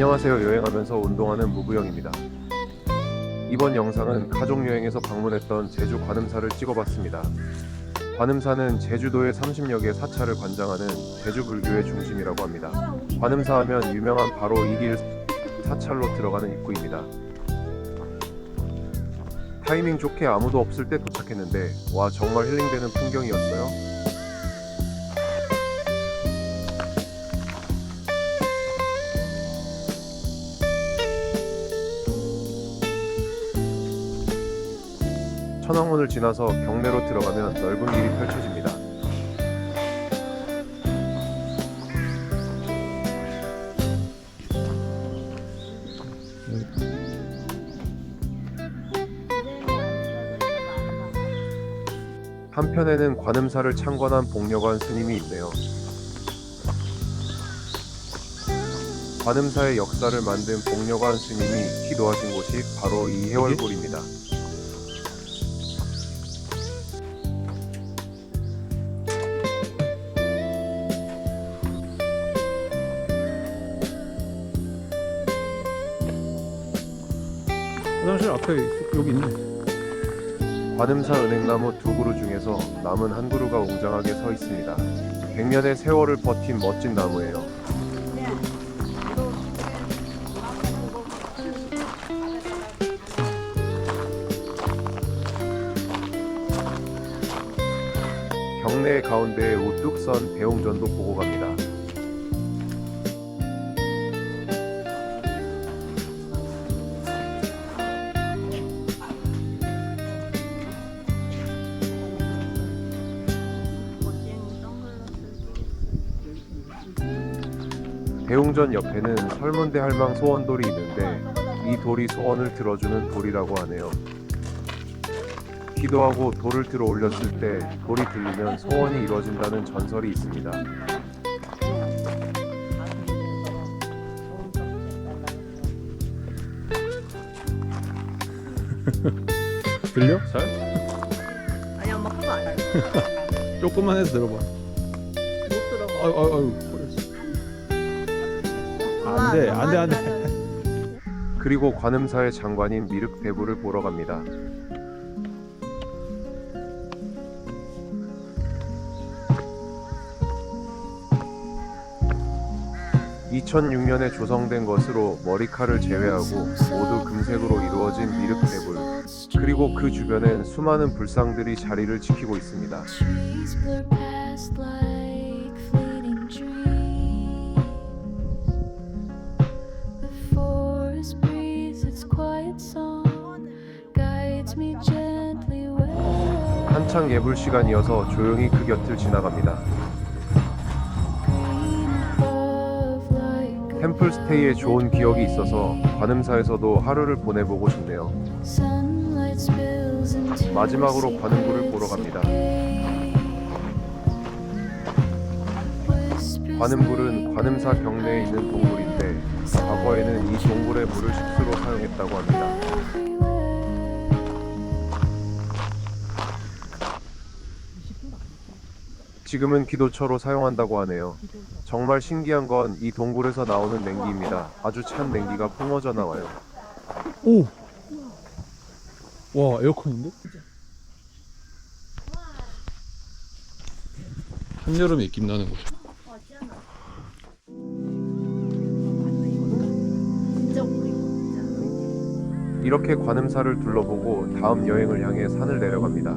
안녕하세요. 여행하면서 운동하는 무부영입니다. 이번 영상은 가족 여행에서 방문했던 제주 관음사를 찍어봤습니다. 관음사는 제주도의 30여 개 사찰을 관장하는 제주 불교의 중심이라고 합니다. 관음사 하면 유명한 바로 이 길 사찰로 들어가는 입구입니다. 타이밍 좋게 아무도 없을 때 도착했는데 와 정말 힐링되는 풍경이었어요. 천왕문을 지나서 경내로 들어가면 넓은 길이 펼쳐집니다. 한편에는 관음사를 창건한 복려관 스님이 있네요. 관음사의 역사를 만든 복려관 스님이 기도하신 곳이 바로 이 해월골입니다. 화장실 앞에 있- 여기 있네. 관음사 은행나무 두 그루 중에서 남은 한 그루가 웅장하게 서 있습니다. 100년의 세월을 버틴 멋진 나무예요. 경내 가운데에 우뚝 선 배웅전도 보고 갑니다. 배웅전 옆에는 설문대 할망 소원돌이 있는데 이 돌이 소원을 들어주는 돌이라고 하네요. 기도하고 돌을 들어 올렸을 때 돌이 들리면 소원이 이루어진다는 전설이 있습니다. 들려? 잘? 아니 엄마 그거 안 해. 조금만 해서 들어봐. 못 들어봐. 아유 아유 아유. 안 돼, 안 돼, 안 돼. 그리고 관음사의 장관인 미륵 대부를 보러 갑니다. (2006년에) 조성된 것으로 머리칼을 제외하고 모두 금색으로 이루어진 미륵 대불 그리고 그 주변엔 수많은 불상들이 자리를 지키고 있습니다. 한창 예불 시간이어서 조용히 그 곁을 지나갑니다. green above like a 템플 스테이에 좋은 기억이 있어서 관음사에서도 하루를 보내보고 싶네요. 마지막으로 관음굴을 보러 갑니다. 관음굴은 관음사 경내에 있는 동굴인데 과거에는 이 동굴의 물을 식수로 사용했다고 합니다. 지금은 기도처로 사용한다고 하네요. 정말 신기한 건 이 동굴에서 나오는 냉기입니다. 아주 찬 냉기가 뿜어져 나와요. 오. 와 에어컨인데? 한여름에 입김 나는 곳. 이렇게 관음사를 둘러보고 다음 여행을 향해 산을 내려갑니다.